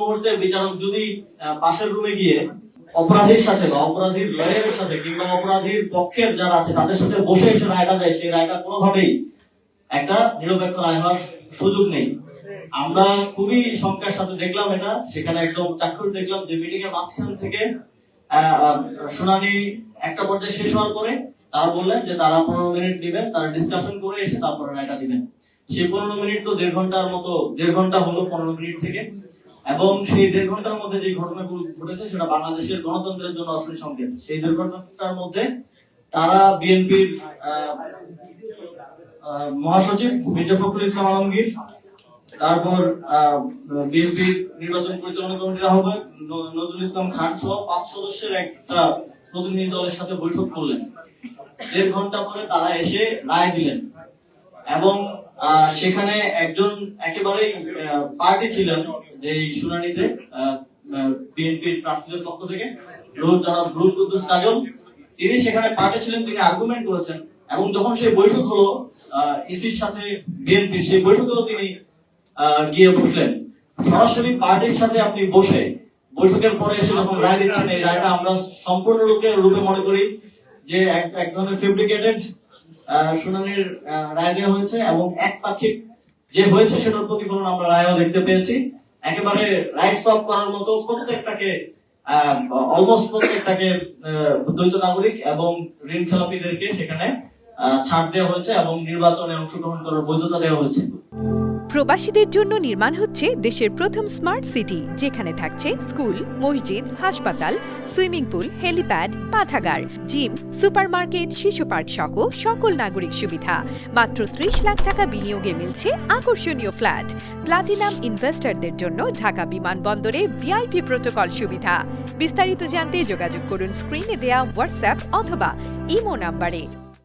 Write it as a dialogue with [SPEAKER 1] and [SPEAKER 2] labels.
[SPEAKER 1] মুহূর্তে বিচারক যদি পাশের রুমে গিয়ে অপরাধীর সাথে বা অপরাধীর লয়ারের সাথে কিংবা অপরাধীর পক্ষের যারা আছে, তাদের সাথে বসে এসে রায়টা দেয়, সেই রায়টা কোনোভাবেই একটা নিরপেক্ষ রায় হওয়ার সুযোগ নেই। আমরা খুবই সংখ্যার সাথে দেখলাম এটা, সেখানে একদম চাক্ষুষ দেখলাম যে মিটিং এর মাঝখান থেকে শুনানি একটা পর্যায়ে শেষ হওয়ার পরে তারা বললেন যে তারা পনেরো মিনিট দিবেন, তারা ডিসকাশন করে এসে তারপরে রায়টা দিবেন। সেই পনেরো মিনিট তো দেড় ঘণ্টার মতো, দেড় ঘণ্টা হলো পনেরো মিনিট থেকে। এবং সেই দেড় ঘণ্টার মধ্যে যে ঘটনাগুলো ঘটেছে, সেটা বাংলাদেশের গণতন্ত্রের জন্য অশ্লীল সংকেত। সেই দেড় ঘণ্টার মধ্যে তারা বিএনপির মহাসচিব মির্জা ফখরুল ইসলাম আলমগীর, তারপর বিএনপি নির্বাচন পরিচালনা কমিটির আহ্বায়ক নজরুল ইসলাম খান সহ পাঁচ সদস্যের একটা প্রতিনিধি দলের সাথে বৈঠক করলেন। দেড় ঘণ্টা পরে তারা এসে রায় দিলেন। এবং সেখানে একজন একেবারেই পার্টি ছিলেন যে শুনানিতে বিএনপির প্রার্থীদের পক্ষ থেকে, রোজ যারা ব্রুল কুদ্দুস কাজল, তিনি সেখানে পার্টি ছিলেন, তিনি আর্গুমেন্ট করেছেন। এবং যখন সেই বৈঠক হলো ইসির সাথে বিএনপি সেই বৈঠকেও তিনি গিয়ে বসলেন। সরাসরি পার্টির সাথে আপনি বসে বৈঠকের পরে এসে যখন রায় দিচ্ছেন, এই রায়টা আমরা সম্পূর্ণরূপে রূপে মনে করি যে এক ধরনের ফেব্রিকেটেড শুনানির রায় দেওয়া হয়েছে এবং একপাক্ষিক যে হয়েছে সেটার প্রতিফলন আমরা রায়ও দেখতে পেয়েছি। একেবারে রাইট সলভ করার মতো প্রত্যেকটাকে অলমোস্ট প্রত্যেকটাকে দ্বৈত নাগরিক এবং ঋণ খেলাপিদেরকে সেখানে ছাড় দেওয়া হয়েছে এবং নির্বাচনে অংশগ্রহণ করার বৈধতা দেওয়া হয়েছে।
[SPEAKER 2] প্রবাসীদের জন্য নির্মাণ হচ্ছে দেশের প্রথম স্মার্ট সিটি যেখানে থাকছে স্কুল মসজিদ, হাসপাতাল সুইমিং পুল, হেলিপ্যাড, পাঠাগার, জিম, সুপারমার্কেট, শিশু পার্ক সহ সকল নাগরিক সুবিধা। মাত্র ত্রিশ লাখ টাকা বিনিয়োগে মিলছে আকর্ষণীয় ফ্ল্যাট। প্লাটিনাম ইনভেস্টরদের জন্য ঢাকা বিমানবন্দরে ভিআইপি প্রোটোকল সুবিধা। বিস্তারিত জানতে যোগাযোগ করুন স্ক্রিনে দেয়া হোয়াটসঅ্যাপ অথবা ইমো নাম্বারে।